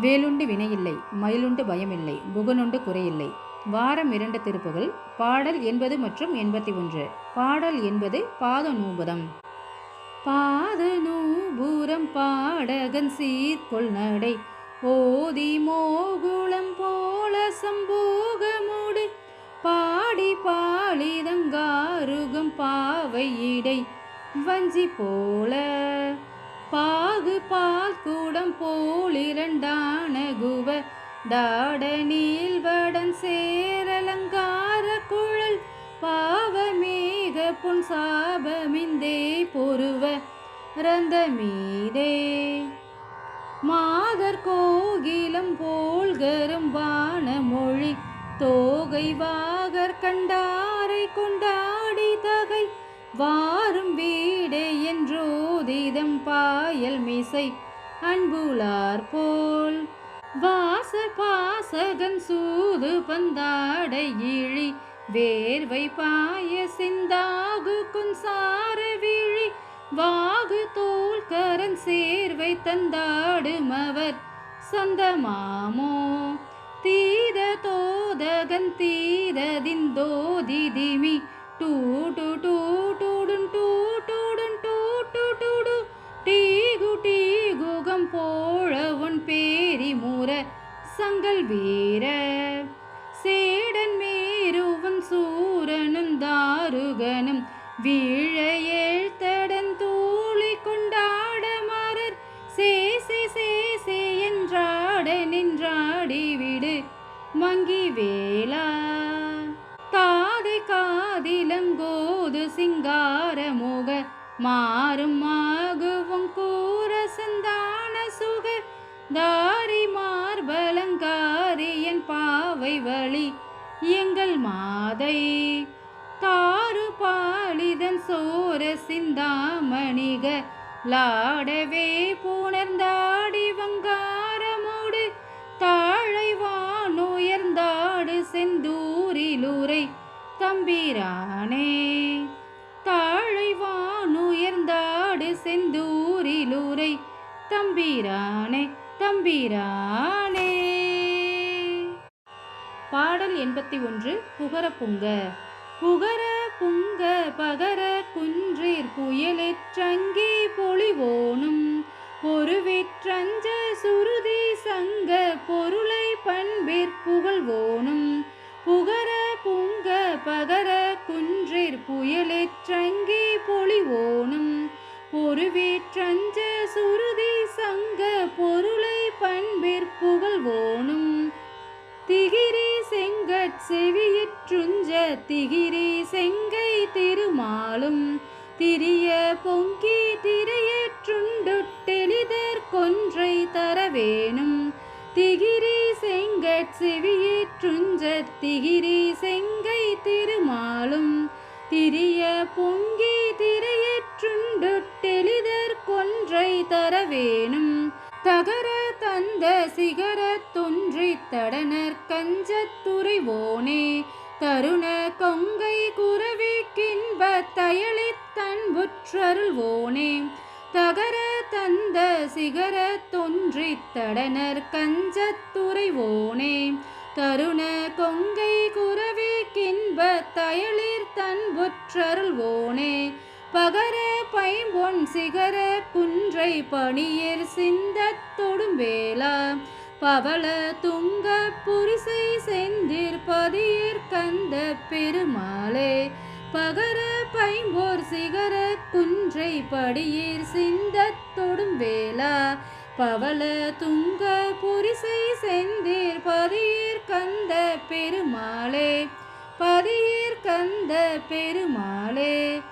வேலுண்டு வினையில்லை மயிலுண்டு பயமில்லை புகனுண்டு குறையில்லை. வாரம் இரண்டு திருப்புகள் பாடல் எண்பது மற்றும் எண்பத்தி ஒன்று. பாடல் என்பது பாத நூபுரம் பாத நூபுரம் பாடகன் சீர்கொள் நடை. ஓதி மோகுளம் போல சம்போகமுடு. பாடி பாலிதங்காருகம் பாவை இடை. வஞ்சி போல பாகு பால் கூடம் போல் இரண்டான குவ தாடனில் வடன் சேரலங்கார குழல். பாவமேக புன் சாபமிந்தே பொறுவ ரந்த மீதே. மாதர் கோகிலம் போல் கரும்பான மொழி. தோகை வாகர் கண்டாரை கொண்டாடி தகை. வாரும் வீ என்றோதிதம் பாயல் மீசை அன்புலார் போல். வாச பாசகன் சூது பந்தாடை இழி வேர்வை பாய சிந்தாகு குன்சார விழி வாகு தோல் கரன் சேர்வை தந்தாடுமவர் சொந்தமாமோ? தீத தோதகன் தீததின் தோதிதிமி டூ டூ சங்கல் வீர சேடன் மேருவன் சூரனும் தாருகனும் வீழ ஏழ்த்தடன் தூளி கொண்டாட மாறர். சேசே சேசே என்றாட நின்றாடி விடு மங்கி வேளா. தாதை காதிலங்கோது சிங்கார முக மாறும் மாகுவும் கூற சந்தான சுக. தா எங்கள் மாதை. தாறு பாலிதன் சோர சிந்தாமணிக. லாடவே புணர்ந்தாடி வங்காரமோடு. தாழைவான் உயர்ந்தாடு செந்தூரிலுரை. தம்பிரானே. தாழைவான் உயர்ந்தாடு செந்தூரிலுரை. தம்பிரானே தம்பிரான் பாடல் எண்பத்தி ஒன்று புகர புங்க. புகர புங்க பகர குன்றீர் புயலெற்றங்கி பொழிவோனும். பொறுவிற்றஞ்ச சுருதி சங்க பொருளை பண்பிற் புகழ்வோனும். புகர புங்க பகர குன்றீர் புயலெற்றங்கி பொழிவோனும். பொறுவிற்றஞ்ச திகிரி செங்கை திருமாலும் திரிய பொங்கி திரையற்றுண்டுட்டெளிதற் கொன்றை தரவேணும் திகிரி செங்கட் செவியிற்றுஞ்ச திகிரி செங்கை திருமாலும் திரிய பொங்கி திரையற்றுண்டுட்டெளிதற் கொன்றை தரவேணும் தகர தந்த சிகர தொன்றி தடனர் கஞ்சத்துறைவோனே தருண கொங்கை குரவிக்கின்ப தயளித் தகர தந்த சிகர தொன்றி தடனர் கஞ்சத்துறைவோனே தருண கொங்கை குரவிக்கின்ப தயளிர் தன்புற்றருள்வோனே பகர பைம்பொன் சிகர குன்றை பணியர் சிந்தத் தொடும்பேலா. பவள துங்க புரிசை செந்திர் கந்த பெருமாளே பகர பைம்போர் சிகர குன்றை படியீர் தொடும் வேளா பவள துங்க புரிசை செந்தீர் பதியீர் கந்த பெருமாளே பதியீர் கந்த பெருமாளே.